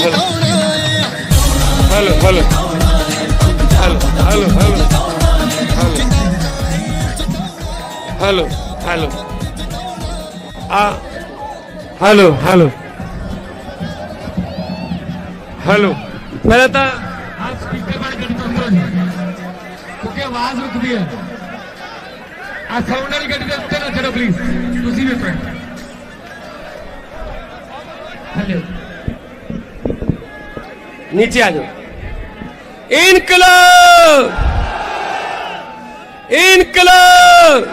Hello hello hello hello hello hello ਆ hello hello hello ਪਹਿਲਾਂ ਤਾਂ ਆ ਸਪੀਕਰ ਬੰਦ ਕਰ ਦੋ ਅੰਦਰੋਂ ਕਿਉਂਕਿ ਆਵਾਜ਼ ਰੁਕਦੀ ਹੈ ਆ ਸਾਊਂਡ ਵਾਲੀ ਗੱਡੀ ਦੇ ਉੱਤੇ ਨਾ ਚੜੋ ਪਲੀਜ਼ ਤੁਸੀਂ ਵੀ ਉੱਪਰ हेलो नीचे आ जाओ इनकलाब इनकलाब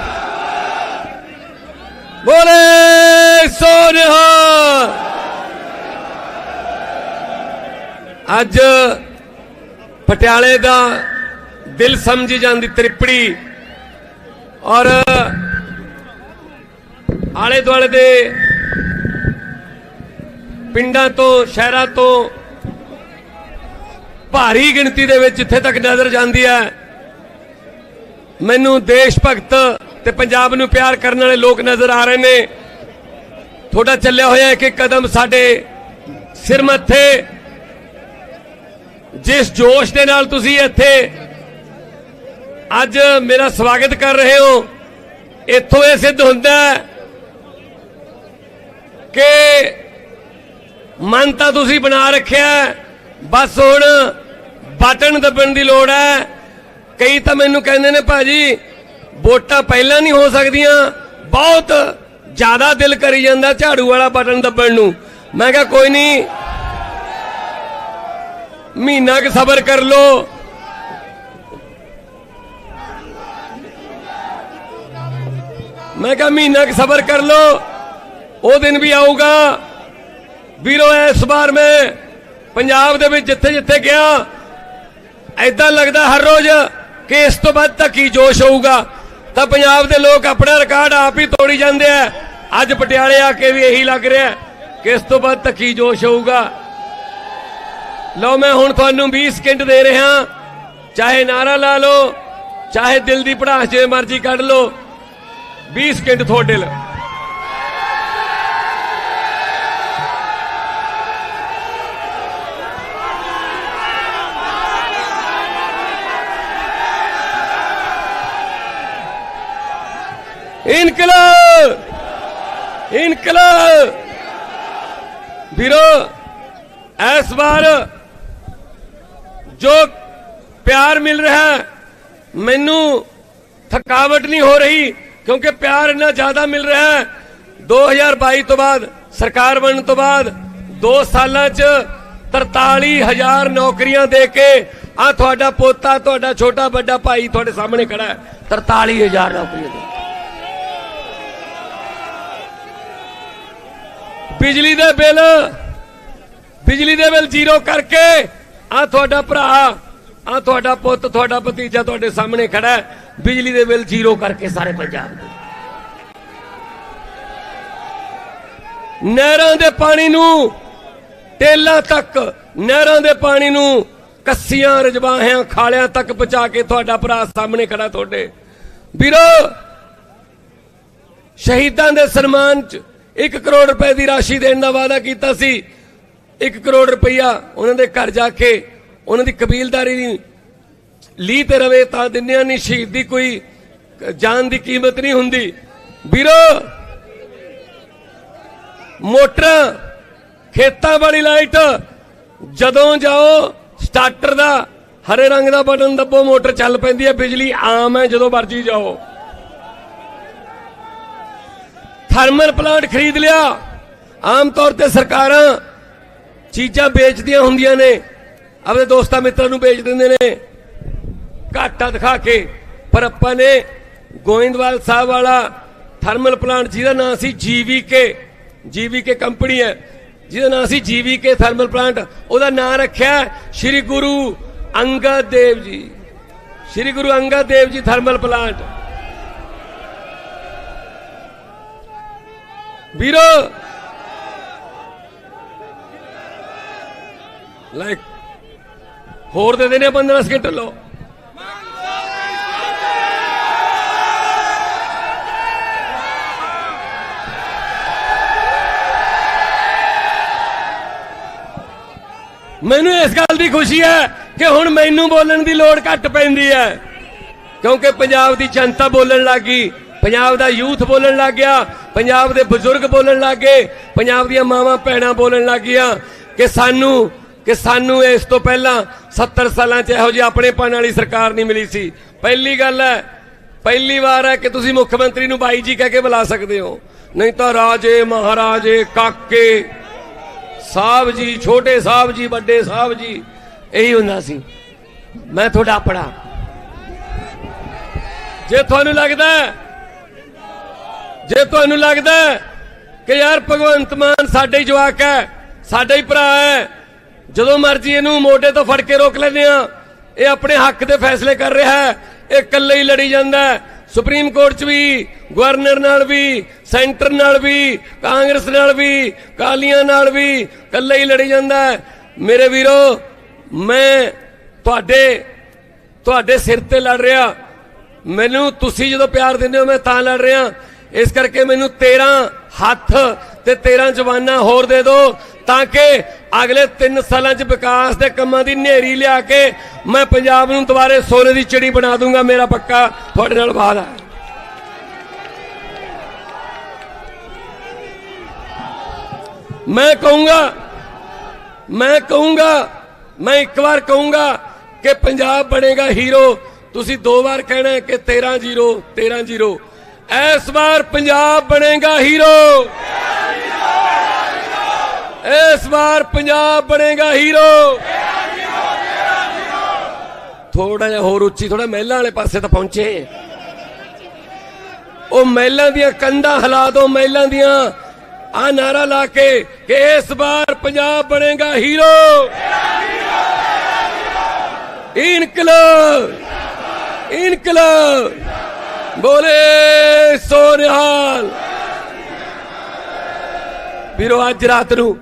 बोले सोनिहा ਅੱਜ ਪਟਿਆਲੇ ਦਾ ਦਿਲ ਸਮਝੀ ਜਾਂਦੀ ਤ੍ਰਿਪੜੀ ਔਰ ਆਲੇ ਦੁਆਲੇ ਦੇ ਪਿੰਡਾਂ ਤੋਂ ਸ਼ਹਿਰਾਂ ਤੋਂ ਭਾਰੀ ਗਿਣਤੀ ਦੇ ਵਿੱਚ ਜਿੱਥੇ ਤੱਕ ਨਜ਼ਰ ਜਾਂਦੀ ਹੈ, ਮੈਨੂੰ ਦੇਸ਼ ਭਗਤ ਤੇ ਪੰਜਾਬ ਨੂੰ ਪਿਆਰ ਕਰਨ ਵਾਲੇ ਲੋਕ ਨਜ਼ਰ ਆ ਰਹੇ ਨੇ। ਤੁਹਾਡਾ ਚੱਲਿਆ ਹੋਇਆ ਇੱਕ ਇੱਕ ਕਦਮ ਸਾਡੇ ਸਿਰ ਮੱਥੇ। ਜਿਸ ਜੋਸ਼ ਦੇ ਨਾਲ ਤੁਸੀਂ ਇੱਥੇ ਅੱਜ ਮੇਰਾ ਸਵਾਗਤ ਕਰ ਰਹੇ ਹੋ, ਇੱਥੋਂ ਇਹ ਸਿੱਧ ਹੁੰਦਾ ਕਿ ਮਨ ਤਾਂ ਤੁਸੀਂ ਬਣਾ ਰੱਖਿਆ ਬਸ ਹੁਣ ਬਟਨ ਦੱਬਣ ਦੀ ਲੋੜ ਹੈ। ਕਈ ਤਾਂ ਮੈਨੂੰ ਕਹਿੰਦੇ ਨੇ ਭਾਜੀ, ਵੋਟਾਂ ਪਹਿਲਾਂ ਨਹੀਂ ਹੋ ਸਕਦੀਆਂ। ਬਹੁਤ ਜ਼ਿਆਦਾ ਦਿਲ ਕਰੀ ਜਾਂਦਾ ਝਾੜੂ ਵਾਲਾ ਬਟਨ ਦੱਬਣ ਨੂੰ। ਮੈਂ ਕਿਹਾ, ਕੋਈ ਨਹੀਂ। ਮਹੀਨਾ ਕੁ ਸਬਰ ਕਰ ਲੋ ਮੈਂ ਕਿਹਾ, ਮਹੀਨਾ ਕੁ ਸਬਰ ਕਰ ਲੋ ਉਹ ਦਿਨ ਵੀ ਆਊਗਾ। ਵੀਰੋ, ਇਸ ਵਾਰ ਮੈਂ ਪੰਜਾਬ ਦੇ ਵਿੱਚ ਜਿੱਥੇ ਜਿੱਥੇ ਗਿਆ ਐਦਾਂ ਲੱਗਦਾ ਹਰ ਰੋਜ਼ ਕਿ ਇਸ ਤੋਂ ਬਾਅਦ ਤਾਂ ਕੀ ਜੋਸ਼ ਹੋਊਗਾ? ਤਾਂ ਪੰਜਾਬ ਦੇ ਲੋਕ ਆਪਣਾ ਰਿਕਾਰਡ ਆਪ ਹੀ ਤੋੜੀ ਜਾਂਦੇ ਆ। ਅੱਜ ਪਟਿਆਲੇ ਆ ਕੇ ਵੀ ਇਹੀ ਲੱਗ ਰਿਹਾ ਕਿ ਇਸ ਤੋਂ ਬਾਅਦ ਤਾਂ ਕੀ ਜੋਸ਼ ਹੋਊਗਾ? ਲਓ ਮੈਂ ਹੁਣ ਤੁਹਾਨੂੰ 20 ਸਕਿੰਟ ਦੇ ਰਿਹਾ। ਚਾਹੇ ਨਾਰਾ ਲਾ ਲਓ, ਚਾਹੇ ਦਿਲ ਦੀ ਪੜਾਸ ਜਿਵੇਂ ਮਰਜ਼ੀ ਕੱਢ ਲਓ। 20 ਸਕਿੰਟ ਤੁਹਾਡੇ ਲਈ। ਇਨਕਲਾਬ! ਇਨਕਲਾਬ! ਵੀਰੋ, ਇਸ ਵਾਰ ਜੋ ਪਿਆਰ ਮਿਲ ਰਿਹਾ ਮੈਨੂੰ ਥਕਾਵਟ ਨਹੀਂ ਹੋ ਰਹੀ, ਕਿਉਂਕਿ ਪਿਆਰ ਇੰਨਾ ਜ਼ਿਆਦਾ ਮਿਲ ਰਿਹਾ ਹੈ। 2022 ਤੋਂ ਬਾਅਦ, ਸਰਕਾਰ ਬਣਨ ਤੋਂ ਬਾਅਦ 2 ਸਾਲਾਂ 'ਚ 43000 ਨੌਕਰੀਆਂ ਦੇ ਕੇ ਆ ਤੁਹਾਡਾ ਪੋਤਾ, ਤੁਹਾਡਾ ਛੋਟਾ ਵੱਡਾ ਭਾਈ ਤੁਹਾਡੇ ਸਾਹਮਣੇ ਖੜਾ ਹੈ। 43000 ਨੌਕਰੀਆਂ ਦੇ ਬਿਜਲੀ ਦੇ ਬਿੱਲ। ਬਿਜਲੀ ਦੇ ਬਿੱਲ ਜ਼ੀਰੋ ਕਰਕੇ। ਆ ਤੁਹਾਡਾ ਭਰਾ ਆ ਤੁਹਾਡਾ ਪੁੱਤ, ਤੁਹਾਡਾ ਭਤੀਜਾ ਤੁਹਾਡੇ ਸਾਹਮਣੇ ਖੜਾ ਬਿਜਲੀ ਦੇ ਬਿੱਲ ਜ਼ੀਰੋ ਕਰਕੇ ਸਾਰੇ ਪੰਜਾਬ ਦੇ। ਨਹਿਰਾਂ ਦੇ ਪਾਣੀ ਨੂੰ ਟੇਲਾਂ ਤੱਕ, ਨਹਿਰਾਂ ਦੇ ਪਾਣੀ ਨੂੰ ਕੱਸੀਆਂ, ਰਜਵਾਹਿਆਂ, ਖਾਲਿਆਂ ਤੱਕ ਪਹੁੰਚਾ ਕੇ ਤੁਹਾਡਾ ਭਰਾ ਸਾਹਮਣੇ ਖੜਾ ਤੁਹਾਡੇ। ਵੀਰੋ, ਸ਼ਹੀਦਾਂ ਦੇ ਸਨਮਾਨ ਚ 1 ਕਰੋੜ ਰੁਪਏ ਦੀ ਰਾਸ਼ੀ ਦੇਣ ਦਾ ਵਾਅਦਾ ਕੀਤਾ ਸੀ। 1 ਕਰੋੜ ਰੁਪਈਆ ਉਹਨਾਂ ਦੇ ਘਰ ਜਾ ਕੇ ਉਹਨਾਂ ਦੀ ਕਬੀਲਦਾਰੀ ਦੀ ਲੀ ਤੇ ਰਵੇ ਤਾਂ ਦਿੰਨਿਆਂ ਨਹੀਂ ਸ਼ਹੀਦ ਦੀ ਕੋਈ ਜਾਨ ਦੀ ਕੀਮਤ ਨਹੀਂ ਹੁੰਦੀ। ਵੀਰੋ, ਮੋਟਰ, ਖੇਤਾਂ ਵਾਲੀ ਲਾਈਟ, ਜਦੋਂ ਜਾਓ ਸਟਾਰਟਰ ਦਾ ਹਰੇ ਰੰਗ ਦਾ ਬਟਨ ਦੱਬੋ, ਮੋਟਰ ਚੱਲ ਪੈਂਦੀ ਹੈ, ਬਿਜਲੀ ਆਮ ਹੈ, ਜਦੋਂ ਮਰਜ਼ੀ ਜਾਓ। ਥਰਮਲ ਪਲਾਂਟ ਖਰੀਦ ਲਿਆ। ਆਮ ਤੌਰ ਤੇ ਸਰਕਾਰਾਂ ਚੀਜ਼ਾਂ ਵੇਚਦੀਆਂ ਹੁੰਦੀਆਂ ਨੇ। ਆਪਣੇ ਦੋਸਤਾਂ ਮਿੱਤਰਾਂ ਨੂੰ ਵੇਚ ਦਿੰਦੇ ਨੇ। ਘਾਟਾ ਦਿਖਾ ਕੇ। ਪਰ ਆਪਾਂ ਨੇ ਗੋਇੰਦਵਾਲ ਸਾਹਿਬ ਵਾਲਾ ਥਰਮਲ ਪਲਾਂਟ, ਜਿਹਦਾ ਨਾਮ ਸੀ ਜੀਵੀਕੇ ਜੀਵੀਕੇ ਕੰਪਨੀ ਹੈ। ਜਿਹਦਾ ਨਾਮ ਸੀ ਜੀਵੀਕੇ ਥਰਮਲ ਪਲਾਂਟ। ਉਹਦਾ ਨਾਮ ਰੱਖਿਆ ਸ਼੍ਰੀ ਗੁਰੂ ਅੰਗਦ ਦੇਵ ਜੀ। Shri Guru Angad Dev ji thermal plant. ਵੀਰੋ। ਲਾਈਕ ਹੋਰ ਦੇ ਦੇਣੇ 15 ਸਕਿੰਟ ਲਓ। ਮੈਨੂੰ ਇਸ ਗੱਲ ਦੀ ਖੁਸ਼ੀ ਹੈ ਕਿ ਹੁਣ ਮੈਨੂੰ ਬੋਲਣ ਦੀ ਲੋੜ ਘੱਟ ਪੈਂਦੀ ਹੈ। ਕਿਉਂਕਿ ਪੰਜਾਬ ਦੀ ਜਨਤਾ ਬੋਲਣ ਲੱਗੀ ਪੰਜਾਬ ਦਾ ਯੂਥ ਬੋਲਣ ਲੱਗ ਗਿਆ, ਪੰਜਾਬ ਦੇ ਬਜ਼ੁਰਗ ਬੋਲਣ ਲੱਗ ਗਏ, ਪੰਜਾਬ ਦੀਆਂ ਮਾਵਾਂ ਭੈਣਾਂ ਬੋਲਣ ਲੱਗ ਗਈਆਂ ਕਿ ਸਾਨੂੰ ਕਿ ਸਾਨੂੰ ਇਸ ਤੋਂ ਪਹਿਲਾਂ 70 ਸਾਲਾਂ 'ਚ ਇਹੋ ਜਿਹੀ ਆਪਣੇਪਨ ਵਾਲੀ ਸਰਕਾਰ ਨਹੀਂ ਮਿਲੀ ਸੀ। ਪਹਿਲੀ ਗੱਲ ਹੈ, ਪਹਿਲੀ ਵਾਰ ਹੈ ਕਿ ਤੁਸੀਂ ਮੁੱਖ ਮੰਤਰੀ ਨੂੰ ਬਾਈ ਜੀ ਕਹਿ ਕੇ ਬੁਲਾ ਸਕਦੇ ਹੋ। ਨਹੀਂ ਤਾਂ ਰਾਜੇ, ਮਹਾਰਾਜੇ, ਕਾਕੇ, ਸਾਹਿਬ ਜੀ, ਛੋਟੇ ਸਾਹਿਬ ਜੀ, ਵੱਡੇ ਸਾਹਿਬ ਜੀ, ਇਹੀ ਹੁੰਦਾ ਸੀ। ਮੈਂ ਤੁਹਾਡਾ ਆਪਣਾ। ਜੇ ਤੁਹਾਨੂੰ ਲੱਗਦਾ ਜੇ ਤੁਹਾਨੂੰ ਲੱਗਦਾ ਕਿ ਯਾਰ ਭਗਵੰਤ ਮਾਨ ਸਾਡੇ ਹੀ ਜਵਾਕ ਹੈ, ਸਾਡਾ ਹੀ ਭਰਾ ਹੈ, ਜਦੋਂ ਮਰਜ਼ੀ ਇਹਨੂੰ ਮੋਢੇ ਤੋਂ ਫੜ ਕੇ ਰੋਕ ਲੈਂਦੇ ਆ ਇਹ ਆਪਣੇ ਹੱਕ ਦੇ ਫੈਸਲੇ ਕਰ ਰਿਹਾ ਹੈ। ਇਹ ਇਕੱਲੇ ਹੀ ਲੜੀ ਜਾਂਦਾ ਹੈ। ਸੁਪਰੀਮ ਕੋਰਟ 'ਚ ਵੀ, ਗਵਰਨਰ ਨਾਲ ਵੀ, ਸੈਂਟਰ ਨਾਲ ਵੀ, ਕਾਂਗਰਸ ਨਾਲ ਵੀ, ਕਾਲੀਆਂ ਨਾਲ ਵੀ ਇਕੱਲੇ ਹੀ ਲੜੀ ਜਾਂਦਾ ਹੈ। ਮੇਰੇ ਵੀਰੋ, ਮੈਂ ਤੁਹਾਡੇ ਤੁਹਾਡੇ ਸਿਰ ਤੇ ਲੜ ਰਿਹਾ। ਮੈਨੂੰ ਤੁਸੀਂ ਜਦੋਂ ਪਿਆਰ ਦਿੰਦੇ ਹੋ, ਮੈਂ ਤਾਂ ਲੜ ਰਿਹਾ। ਇਸ ਕਰਕੇ ਮੈਨੂੰ 13 ਹੱਥ ਤੇ 13 ਜਵਾਨਾਂ ਹੋਰ ਦੇ ਦਿਓ, ਤਾਂ ਕਿ ਅਗਲੇ 3 ਸਾਲਾਂ 'ਚ ਵਿਕਾਸ ਦੇ ਕੰਮਾਂ ਦੀ ਨੇਰੀ ਲਿਆ ਕੇ ਮੈਂ ਪੰਜਾਬ ਨੂੰ ਦੁਬਾਰੇ ਸੋਨੇ ਦੀ ਚਿੜੀ ਬਣਾ ਦੂੰਗਾ, ਮੇਰਾ ਪੱਕਾ ਤੁਹਾਡੇ ਨਾਲ ਵਾਅਦਾ ਹੈ। ਮੈਂ ਕਹੂੰਗਾ ਮੈਂ ਕਹੂੰਗਾ, ਮੈਂ ਇੱਕ ਵਾਰ ਕਹੂੰਗਾ ਕਿ ਪੰਜਾਬ ਬਣੇਗਾ ਹੀਰੋ। ਤੁਸੀਂ ਦੋ ਵਾਰ ਕਹਿਣਾ ਕਿ 13 0 13 0 ਇਸ ਵਾਰ ਪੰਜਾਬ ਬਣੇਗਾ ਹੀਰੋ। ਇਸ ਵਾਰ ਪੰਜਾਬ ਬਣੇਗਾ ਹੀਰੋ। ਥੋੜਾ ਜਿਹਾ ਹੋਰ ਉੱਚੀ ਥੋੜਾ ਮਹਿਲਾਂ ਵਾਲੇ ਪਾਸੇ ਤਾਂ ਪਹੁੰਚੇ। ਉਹ ਮਹਿਲਾਂ ਦੀਆਂ ਕੰਧਾਂ ਹਿਲਾ ਦੋ, ਮਹਿਲਾਂ ਦੀਆਂ। ਆ ਨਾਰਾ ਲਾ ਕੇ ਕਿ ਇਸ ਵਾਰ ਪੰਜਾਬ ਬਣੇਗਾ ਹੀਰੋ। ਇਨਕਲਾਬ ਇਨਕਲਾਬ। ਬੋਲੇ ਸੋਨਿਹਾਲ। ਵੀਰੋ, ਅੱਜ ਰਾਤ ਨੂੰ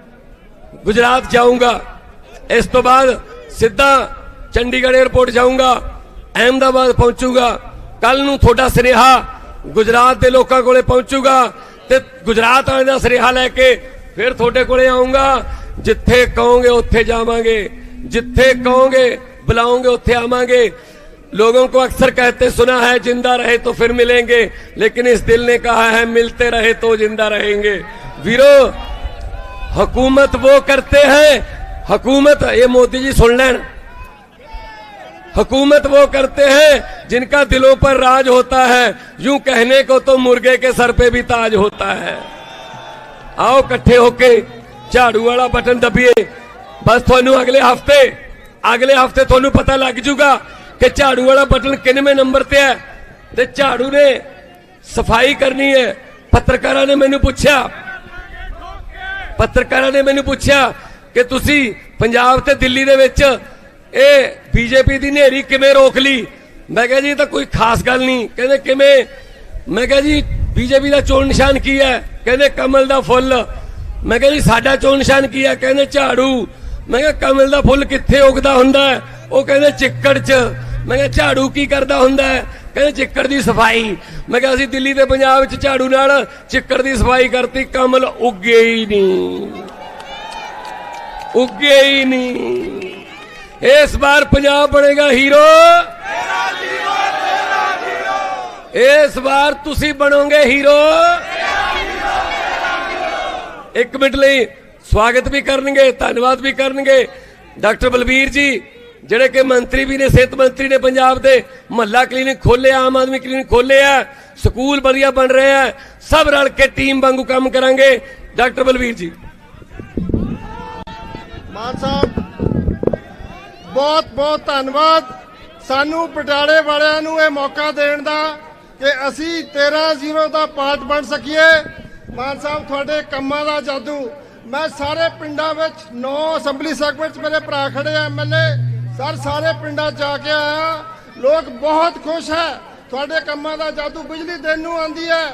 ਗੁਜਰਾਤ ਜਾਊਂਗਾ। ਇਸ ਤੋਂ ਬਾਅਦ ਸਿੱਧਾ ਚੰਡੀਗੜ੍ਹ 에ਅਰਪੋਰਟ ਜਾਊਂਗਾ, ਅਹਿਮਦਾਬਾਦ ਪਹੁੰਚੂਗਾ। ਕੱਲ ਨੂੰ ਤੁਹਾਡਾ ਸਨੇਹਾ ਗੁਜਰਾਤ ਦੇ ਲੋਕਾਂ ਕੋਲੇ ਪਹੁੰਚੂਗਾ ਤੇ ਗੁਜਰਾਤ ਵਾਲਿਆਂ ਦਾ ਸਨੇਹਾ ਲੈ ਕੇ ਫਿਰ ਤੁਹਾਡੇ ਕੋਲੇ ਆਉਂਗਾ ਜਿੱਥੇ ਕਹੋਗੇ ਉੱਥੇ ਜਾਵਾਂਗੇ, ਜਿੱਥੇ ਕਹੋਗੇ ਬੁਲਾਉਂਗੇ ਉੱਥੇ ਆਵਾਂਗੇ। लोगों को अक्सर कहते सुना है जिंदा रहे तो फिर मिलेंगे लेकिन इस दिल ने कहा है मिलते रहे तो जिंदा रहेंगे वीरो हुकूमत वो करते हैं हुकूमत ये मोदी जी सुन लें हुकूमत वो करते हैं जिनका दिलों पर राज होता है यूं कहने को तो मुर्गे के सर पे भी ताज होता है आओ ਇਕੱਠੇ ਹੋ ਕੇ ਝਾੜੂ ਵਾਲਾ ਬਟਨ ਦਬੀਏ ਬਸ ਤੁਹਾਨੂੰ ਅਗਲੇ ਹਫਤੇ ਅਗਲੇ ਹਫਤੇ ਤੁਹਾਨੂੰ ਪਤਾ ਲੱਗ ਜੂਗਾ ਕਿ ਝਾੜੂ ਵਾਲਾ ਬਟਨ ਕਿੰਨਵੇਂ ਨੰਬਰ ਤੇ ਹੈ? ਤੇ ਝਾੜੂ ਨੇ ਸਫ਼ਾਈ ਕਰਨੀ ਹੈ। ਪੱਤਰਕਾਰਾਂ ਨੇ ਮੈਨੂੰ ਪੁੱਛਿਆ। ਪੱਤਰਕਾਰਾਂ ਨੇ ਮੈਨੂੰ ਪੁੱਛਿਆ ਕਿ ਤੁਸੀਂ ਪੰਜਾਬ ਤੇ ਦਿੱਲੀ ਦੇ ਵਿੱਚ ਇਹ ਬੀਜੇਪੀ ਦੀ ਨੇਰੀ ਕਿਵੇਂ ਰੋਕ ਲਈ? ਮੈਂ ਕਿਹਾ ਜੀ, ਇਹ ਤਾਂ ਕੋਈ ਖਾਸ ਗੱਲ ਨਹੀਂ। ਕਹਿੰਦੇ ਕਿਵੇਂ? ਮੈਂ ਕਿਹਾ ਜੀ, ਬੀਜੇਪੀ ਦਾ ਚੋਣ ਨਿਸ਼ਾਨ ਕੀ ਹੈ? ਕਹਿੰਦੇ ਕਮਲ ਦਾ ਫੁੱਲ। ਮੈਂ ਕਿਹਾ ਜੀ, ਸਾਡਾ ਚੋਣ ਨਿਸ਼ਾਨ ਕੀ ਹੈ? ਕਹਿੰਦੇ ਝਾੜੂ। ਮੈਂ ਕਿਹਾ ਕਮਲ ਦਾ ਫੁੱਲ ਕਿੱਥੇ ਉਗਦਾ ਹੁੰਦਾ ਹੈ? ਉਹ ਕਹਿੰਦੇ ਚਿੱਕੜ 'ਚ। ਮੈਂ ਕਿਹਾ, ਝਾੜੂ ਕੀ ਕਰਦਾ ਹੁੰਦਾ ਹੈ? ਕਹਿੰਦੇ ਚਿੱਕੜ ਦੀ ਸਫ਼ਾਈ। ਮੈਂ ਕਿਹਾ, ਅਸੀਂ ਦਿੱਲੀ ਤੇ ਪੰਜਾਬ ਵਿੱਚ ਝਾੜੂ ਨਾਲ ਚਿੱਕੜ ਦੀ ਸਫ਼ਾਈ ਕਰਤੀ, ਕਮਲ ਉੱਗੇ ਹੀ ਨਹੀਂ। ਉੱਗੇ ਹੀ ਨਹੀਂ। ਇਸ ਵਾਰ ਪੰਜਾਬ ਬਣੇਗਾ ਹੀਰੋ। ਇਸ ਵਾਰ ਤੁਸੀਂ ਬਣੋਗੇ ਹੀਰੋ। ਇੱਕ ਮਿੰਟ ਲਈ ਸਵਾਗਤ ਵੀ ਕਰਨਗੇ, ਧੰਨਵਾਦ ਵੀ ਕਰਨਗੇ। ਡਾਕਟਰ ਬਲਬੀਰ ਜੀ ਜਿਹੜੇ ਕਿ ਮੰਤਰੀ ਵੀ ਨੇ, ਸਿਹਤ ਮੰਤਰੀ ਨੇ ਪੰਜਾਬ ਦੇ, ਮਹੱਲਾ ਕਲੀਨਿਕ ਖੋਲਿਆ ਆਮ ਆਦਮੀ ਕਲੀਨਿਕ ਖੋਲਿਆ ਸਕੂਲ ਵਧੀਆ ਬਣ ਰਹੇ ਆ, ਸਭ ਰਲ ਕੇ ਟੀਮ ਵਾਂਗੂ ਕੰਮ ਕਰਾਂਗੇ। ਡਾਕਟਰ ਬਲਬੀਰ ਜੀ। ਮਾਨ ਸਾਹਿਬ, ਬਹੁਤ ਬਹੁਤ ਧੰਨਵਾਦ। ਸਾਨੂੰ ਪਟਿਆਲੇ ਵਾਲਿਆਂ ਨੂੰ ਇਹ ਮੌਕਾ ਦੇਣ ਦਾ ਕਿ ਅਸੀਂ 13-0 ਦਾ ਪਾਰਟ ਬਣ ਸਕੀਏ। ਮਾਨ ਸਾਹਿਬ, ਤੁਹਾਡੇ ਕੰਮਾਂ ਦਾ ਜਾਦੂ। ਮੈਂ ਸਾਰੇ ਪਿੰਡਾਂ ਵਿੱਚ 9 ਅਸੈਂਬਲੀ ਸੈਗਮੈਂਟਸ ਮੇਰੇ ਭਰਾ ਖੜੇ ਆ ਐਮਐਲਏ ਸਰ, ਸਾਰੇ ਪਿੰਡਾਂ 'ਚ ਆ ਕੇ ਆਇਆ ਲੋਕ ਬਹੁਤ ਖੁਸ਼ ਹੈ। ਤੁਹਾਡੇ ਕੰਮਾਂ ਦਾ ਜਾਦੂ ਬਿਜਲੀ ਦਿਨ ਨੂੰ ਆਂਦੀ ਹੈ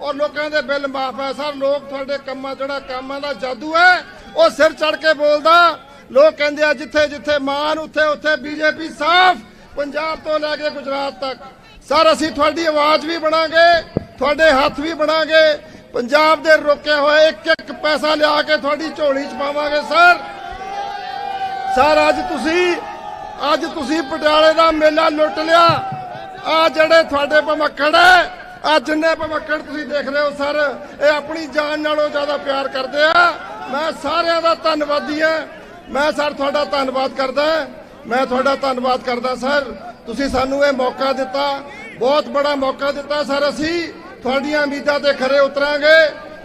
ਔਰ ਲੋਕਾਂ ਦੇ ਬਿੱਲ ਮਾਫ ਹੈ। ਸਰ, ਲੋਕ ਤੁਹਾਡੇ ਕੰਮਾਂ, ਜਿਹੜਾ ਕੰਮਾਂ ਦਾ ਜਾਦੂ ਹੈ, ਉਹ ਸਿਰ ਚੜ ਕੇ ਬੋਲਦਾ। ਲੋਕ ਕਹਿੰਦੇ ਆ, ਜਿੱਥੇ ਜਿੱਥੇ ਮਾਨ, ਉੱਥੇ ਉੱਥੇ ਬੀਜੇਪੀ ਸਾਫ਼, ਪੰਜਾਬ ਤੋਂ ਲੈ ਕੇ ਗੁਜਰਾਤ ਤੱਕ। ਸਰ, ਅਸੀਂ ਤੁਹਾਡੀ ਆਵਾਜ਼ ਵੀ ਬਣਾਂਗੇ, ਤੁਹਾਡੇ ਹੱਥ ਵੀ ਬਣਾਂਗੇ। ਪੰਜਾਬ ਦੇ ਰੋਕੇ ਹੋਏ ਇੱਕ ਇੱਕ ਪੈਸਾ ਲਿਆ ਕੇ ਤੁਹਾਡੀ ਝੋਲੀ ਚ ਪਾਵਾਂਗੇ, ਸਰ। ਸਰ, ਅੱਜ ਤੁਸੀਂ ਅੱਜ ਤੁਸੀਂ ਪਟਿਆਲੇ ਦਾ ਮੇਲਾ ਲੁੱਟ ਲਿਆ। ਆ ਜਿਹੜੇ ਤੁਹਾਡੇ ਭਮੱਕੜ ਹੈ, ਆ ਜਿੰਨੇ ਭਮੱਕੜ ਤੁਸੀਂ ਦੇਖ ਰਹੇ ਹੋ ਸਰ, ਇਹ ਆਪਣੀ ਜਾਨ ਨਾਲੋਂ ਜ਼ਿਆਦਾ ਪਿਆਰ ਕਰਦੇ ਆ। ਮੈਂ ਸਾਰਿਆਂ ਦਾ ਧੰਨਵਾਦੀ ਹਾਂ। ਮੈਂ ਸਰ, ਤੁਹਾਡਾ ਧੰਨਵਾਦ ਕਰਦਾ ਮੈਂ ਤੁਹਾਡਾ ਧੰਨਵਾਦ ਕਰਦਾ ਸਰ। ਤੁਸੀਂ ਸਾਨੂੰ ਇਹ ਮੌਕਾ ਦਿੱਤਾ। ਬਹੁਤ ਬੜਾ ਮੌਕਾ ਦਿੱਤਾ ਸਰ ਅਸੀਂ। ਤੁਹਾਡੀਆਂ ਉਮੀਦਾਂ ਤੇ ਖਰੇ ਉਤਰਾਂਗੇ।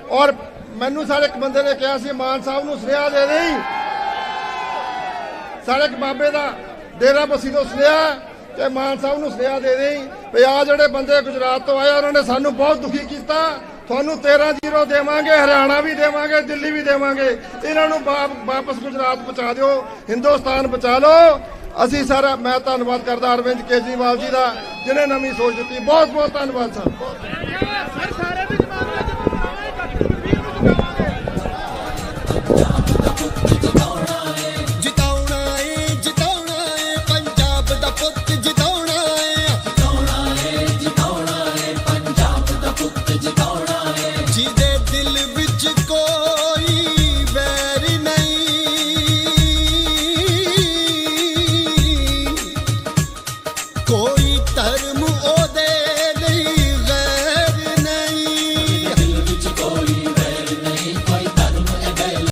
ਔਰ ਮੈਨੂੰ ਸਰ, ਇੱਕ ਬੰਦੇ ਨੇ ਕਿਹਾ ਸੀ, ਮਾਨ ਸਾਹਿਬ ਨੂੰ ਸੁਨੇਹਾ ਦੇ ਦੇਈ। ਸਾਰੇ, ਇੱਕ ਬਾਬੇ ਦਾ ਡੇਰਾ ਬਸੀ ਤੋਂ ਸੁਨੇਹਾ ਤੇ ਮਾਨ ਸਾਹਿਬ ਨੂੰ ਸੁਨੇਹਾ ਦੇ ਦੇਈ, ਵੀ ਆ ਜਿਹੜੇ ਬੰਦੇ ਗੁਜਰਾਤ ਤੋਂ ਆਏ ਉਹਨਾਂ ਨੇ ਸਾਨੂੰ ਬਹੁਤ ਦੁਖੀ ਕੀਤਾ। ਤੁਹਾਨੂੰ 13 ਜ਼ੀਰੋ ਦੇਵਾਂਗੇ, ਹਰਿਆਣਾ ਵੀ ਦੇਵਾਂਗੇ, ਦਿੱਲੀ ਵੀ ਦੇਵਾਂਗੇ। ਇਹਨਾਂ ਨੂੰ ਵਾ- ਵਾਪਸ ਗੁਜਰਾਤ ਪਹੁੰਚਾ ਦਿਓ, ਹਿੰਦੁਸਤਾਨ ਬਚਾ ਲਓ। ਅਸੀਂ ਸਾਰਾ, ਮੈਂ ਧੰਨਵਾਦ ਕਰਦਾ ਅਰਵਿੰਦ ਕੇਜਰੀਵਾਲ ਜੀ ਦਾ, ਜਿਨੇ ਨਵੀਂ ਸੋਚ ਦਿੱਤੀ। ਬਹੁਤ ਬਹੁਤ ਧੰਨਵਾਦ, ਸਰ।